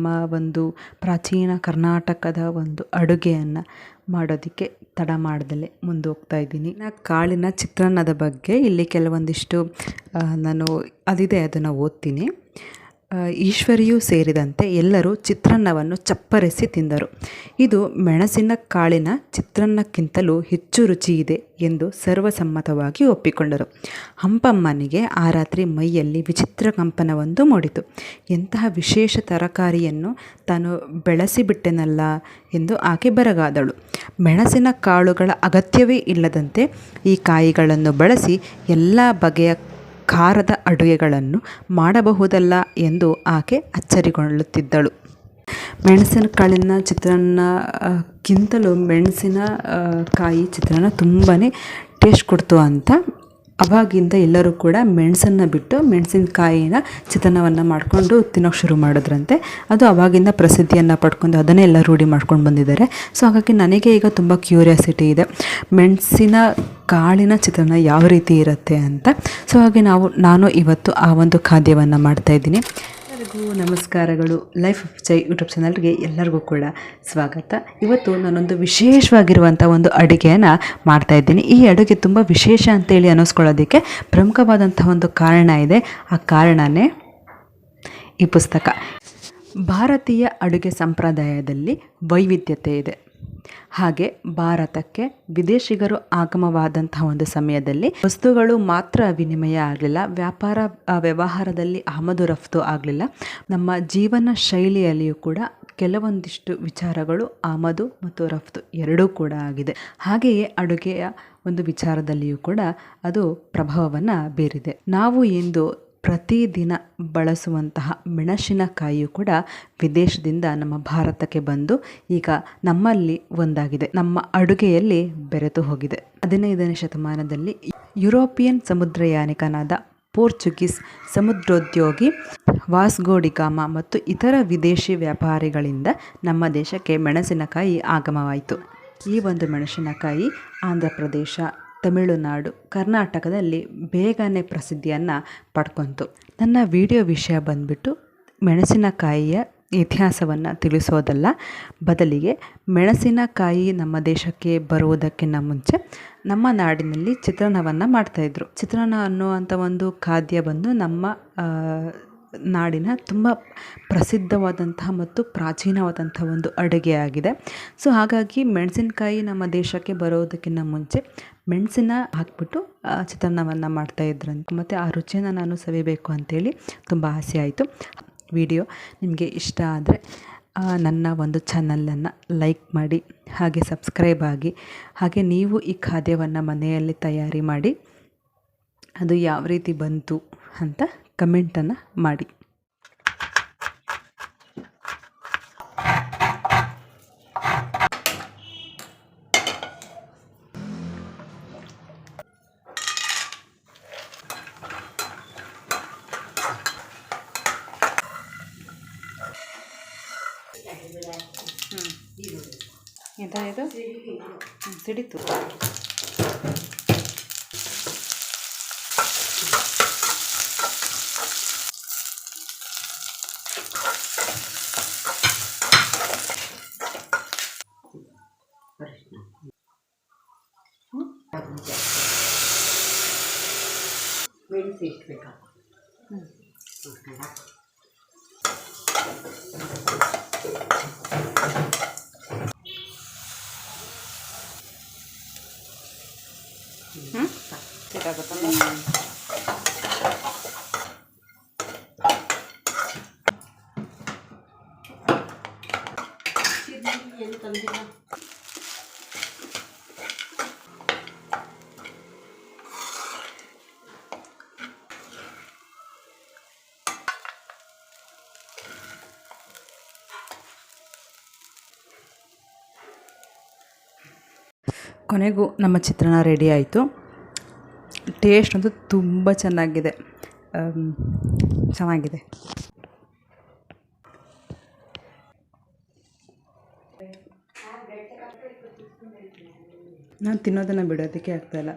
ನಮ್ಮ ಒಂದು ಪ್ರಾಚೀನ ಕರ್ನಾಟಕದ ಒಂದು ಅಡುಗೆಯನ್ನು ಮಾಡೋದಕ್ಕೆ ತಡ ಮುಂದೆ ಹೋಗ್ತಾ ಇದ್ದೀನಿ. ನಾ ಕಾಳಿನ ಚಿತ್ರಾನ್ನದ ಬಗ್ಗೆ ಇಲ್ಲಿ ಕೆಲವೊಂದಿಷ್ಟು ನಾನು ಅದಿದೆ, ಅದನ್ನು ಓದ್ತೀನಿ. ಈಶ್ವರಿಯೂ ಸೇರಿದಂತೆ ಎಲ್ಲರೂ ಚಿತ್ರಾನ್ನವನ್ನು ಚಪ್ಪರಿಸಿ ತಿಂದರು. ಇದು ಮೆಣಸಿನ ಕಾಳಿನ ಚಿತ್ರಾನ್ನಕ್ಕಿಂತಲೂ ಹೆಚ್ಚು ರುಚಿಯಿದೆ ಎಂದು ಸರ್ವಸಮ್ಮತವಾಗಿ ಒಪ್ಪಿಕೊಂಡರು. ಹಂಪಮ್ಮನಿಗೆ ಆ ರಾತ್ರಿ ಮೈಯಲ್ಲಿ ವಿಚಿತ್ರ ಕಂಪನವೊಂದು ಮೂಡಿತು. ಎಂತಹ ವಿಶೇಷ ತರಕಾರಿಯನ್ನು ತಾನು ಬೆಳೆಸಿಬಿಟ್ಟೆನಲ್ಲ ಎಂದು ಆಕೆ ಬರಗಾದಳು. ಮೆಣಸಿನ ಕಾಳುಗಳ ಅಗತ್ಯವೇ ಇಲ್ಲದಂತೆ ಈ ಕಾಯಿಗಳನ್ನು ಬಳಸಿ ಎಲ್ಲ ಬಗೆಯ ಖಾರದ ಅಡುಗೆಗಳನ್ನು ಮಾಡಬಹುದಲ್ಲ ಎಂದು ಆಕೆ ಅಚ್ಚರಿಗೊಳ್ಳುತ್ತಿದ್ದಳು. ಮೆಣಸಿನಕಾಳಿನ ಚಿತ್ರಾನ್ನಕ್ಕಿಂತಲೂ ಮೆಣಸಿನ ಕಾಯಿ ಚಿತ್ರಾನ್ನ ತುಂಬಾ ಟೇಸ್ಟ್ ಕೊಡ್ತು ಅಂತ ಅವಾಗಿಂದ ಎಲ್ಲರೂ ಕೂಡ ಮೆಣಸನ್ನು ಬಿಟ್ಟು ಮೆಣಸಿನಕಾಯಿನ ಚಿತ್ರಾನ್ನವನ್ನು ಮಾಡಿಕೊಂಡು ತಿನ್ನೋಕೆ ಶುರು ಮಾಡಿದ್ರಂತೆ. ಅದು ಅವಾಗಿಂದ ಪ್ರಸಿದ್ಧಿಯನ್ನು ಪಡ್ಕೊಂಡು ಅದನ್ನೇ ಎಲ್ಲ ರೂಢಿ ಮಾಡ್ಕೊಂಡು ಬಂದಿದ್ದಾರೆ. ಸೊ ಹಾಗಾಗಿ ನನಗೆ ಈಗ ತುಂಬ ಕ್ಯೂರಿಯಾಸಿಟಿ ಇದೆ. ಮೆಣಸಿನ ಕಾಳಿನ ಚಿತ್ರಣ ಯಾವ ರೀತಿ ಇರುತ್ತೆ ಅಂತ. ಸೊ ಹಾಗೆ ನಾವು, ನಾನು ಇವತ್ತು ಆ ಒಂದು ಖಾದ್ಯವನ್ನು ಮಾಡ್ತಾಯಿದ್ದೀನಿ ಎಲ್ಲರಿಗೂ ನಮಸ್ಕಾರಗಳು. ಲೈಫ್ ಆಫ್ ಜೈ ಯೂಟ್ಯೂಬ್ ಚಾನಲ್ಗೆ ಎಲ್ಲರಿಗೂ ಕೂಡ ಸ್ವಾಗತ. ಇವತ್ತು ನಾನೊಂದು ವಿಶೇಷವಾಗಿರುವಂಥ ಒಂದು ಅಡುಗೆಯನ್ನು ಮಾಡ್ತಾ ಇದ್ದೀನಿ. ಈ ಅಡುಗೆ ತುಂಬ ವಿಶೇಷ ಅಂತೇಳಿ ಅನ್ನಿಸ್ಕೊಳ್ಳೋದಕ್ಕೆ ಪ್ರಮುಖವಾದಂಥ ಒಂದು ಕಾರಣ ಇದೆ. ಆ ಕಾರಣನೇ ಈ ಪುಸ್ತಕ. ಭಾರತೀಯ ಅಡುಗೆ ಸಂಪ್ರದಾಯದಲ್ಲಿ ವೈವಿಧ್ಯತೆ ಇದೆ. ಹಾಗೆ ಭಾರತಕ್ಕೆ ವಿದೇಶಿಗರು ಆಗಮವಾದಂತಹ ಒಂದು ಸಮಯದಲ್ಲಿ ವಸ್ತುಗಳು ಮಾತ್ರ ವಿನಿಮಯ ಆಗಲಿಲ್ಲ. ವ್ಯಾಪಾರ ವ್ಯವಹಾರದಲ್ಲಿ ಆಮದು ರಫ್ತು ಆಗಲಿಲ್ಲ. ನಮ್ಮ ಜೀವನ ಶೈಲಿಯಲ್ಲಿಯೂ ಕೂಡ ಕೆಲವೊಂದಿಷ್ಟು ವಿಚಾರಗಳು ಆಮದು ಮತ್ತು ರಫ್ತು ಎರಡೂ ಕೂಡ ಆಗಿದೆ. ಹಾಗೆಯೇ ಅಡುಗೆಯ ಒಂದು ವಿಚಾರದಲ್ಲಿಯೂ ಕೂಡ ಅದು ಪ್ರಭಾವವನ್ನು ಬೀರಿದೆ. ನಾವು ಇಂದು ಪ್ರತಿದಿನ ಬಳಸುವಂತಹ ಮೆಣಸಿನಕಾಯಿಯು ಕೂಡ ವಿದೇಶದಿಂದ ನಮ್ಮ ಭಾರತಕ್ಕೆ ಬಂದು ಈಗ ನಮ್ಮಲ್ಲಿ ಒಂದಾಗಿದೆ. ನಮ್ಮ ಅಡುಗೆಯಲ್ಲಿ ಬೆರೆತು ಹೋಗಿದೆ. ಹದಿನೈದನೇ ಶತಮಾನದಲ್ಲಿ ಯುರೋಪಿಯನ್ ಸಮುದ್ರಯಾನಿಕನಾದ ಪೋರ್ಚುಗೀಸ್ ಸಮುದ್ರೋದ್ಯೋಗಿ ವಾಸ್ಗೋಡಿಗಾಮ ಮತ್ತು ಇತರ ವಿದೇಶಿ ವ್ಯಾಪಾರಿಗಳಿಂದ ನಮ್ಮ ದೇಶಕ್ಕೆ ಮೆಣಸಿನಕಾಯಿ ಆಗಮವಾಯಿತು. ಈ ಒಂದು ಮೆಣಸಿನಕಾಯಿ ಆಂಧ್ರ ಪ್ರದೇಶ ತಮಿಳುನಾಡು, ಕರ್ನಾಟಕದಲ್ಲಿ ಬೇಗನೆ ಪ್ರಸಿದ್ಧಿಯನ್ನು ಪಡ್ಕೊಂತು. ನನ್ನ ವಿಡಿಯೋ ವಿಷಯ ಬಂದುಬಿಟ್ಟು ಮೆಣಸಿನಕಾಯಿಯ ಇತಿಹಾಸವನ್ನು ತಿಳಿಸೋದಲ್ಲ, ಬದಲಿಗೆ ಮೆಣಸಿನಕಾಯಿ ನಮ್ಮ ದೇಶಕ್ಕೆ ಬರುವುದಕ್ಕಿಂತ ಮುಂಚೆ ನಮ್ಮ ನಾಡಿನಲ್ಲಿ ಚಿತ್ರಾನ್ನವನ್ನು ಮಾಡ್ತಾಯಿದ್ರು ಚಿತ್ರಾನ್ನ ಅನ್ನುವಂಥ ಒಂದು ಖಾದ್ಯ ಬಂದು ನಮ್ಮ ನಾಡಿನ ತುಂಬ ಪ್ರಸಿದ್ಧವಾದಂತಹ ಮತ್ತು ಪ್ರಾಚೀನವಾದಂಥ ಒಂದು ಅಡುಗೆ ಆಗಿದೆ ಸೊ, ಹಾಗಾಗಿ ಮೆಣಸಿನಕಾಯಿ ನಮ್ಮ ದೇಶಕ್ಕೆ ಬರೋದಕ್ಕಿಂತ ಮುಂಚೆ ಮೆಣಸಿನ ಹಾಕ್ಬಿಟ್ಟು ಚಿತ್ರಾನ್ನವನ್ನು ಮಾಡ್ತಾ ಇದ್ರಂತ. ಮತ್ತು ಆ ರುಚಿಯನ್ನು ನಾನು ಸವಿಬೇಕು ಅಂತೇಳಿ ತುಂಬ ಆಸೆ ಆಯಿತು. ವಿಡಿಯೋ ನಿಮಗೆ ಇಷ್ಟ ಆದರೆ ನನ್ನ ಒಂದು ಚಾನಲನ್ನು ಲೈಕ್ ಮಾಡಿ, ಹಾಗೆ ಸಬ್ಸ್ಕ್ರೈಬ್ ಆಗಿ, ಹಾಗೆ ನೀವು ಈ ಖಾದ್ಯವನ್ನು ಮನೆಯಲ್ಲಿ ತಯಾರಿ ಮಾಡಿ, ಅದು ಯಾವ ರೀತಿ ಬಂತು ಅಂತ ಕಮೆಂಟನ್ನು ಮಾಡಿ. ಇದು ಇದು ಹ್ಮ್, ಸಿಡಿತು ಮೆಣಸು ಎಷ್ಟು ಇದಾಗುತ್ತಲ್ಲ ಏನು ತಂದಿಲ್ಲ ಕೊನೆಗೂ ನಮ್ಮ ಚಿತ್ರಾನ್ನ ರೆಡಿ ಆಯಿತು ಟೇಸ್ಟ್ ಅಂತೂ ತುಂಬ ಚೆನ್ನಾಗಿದೆ. ಚೆನ್ನಾಗಿದೆ. ನಾನು ತಿನ್ನೋದನ್ನು ಬಿಡೋದಕ್ಕೆ ಆಗ್ತಾಯಿಲ್ಲ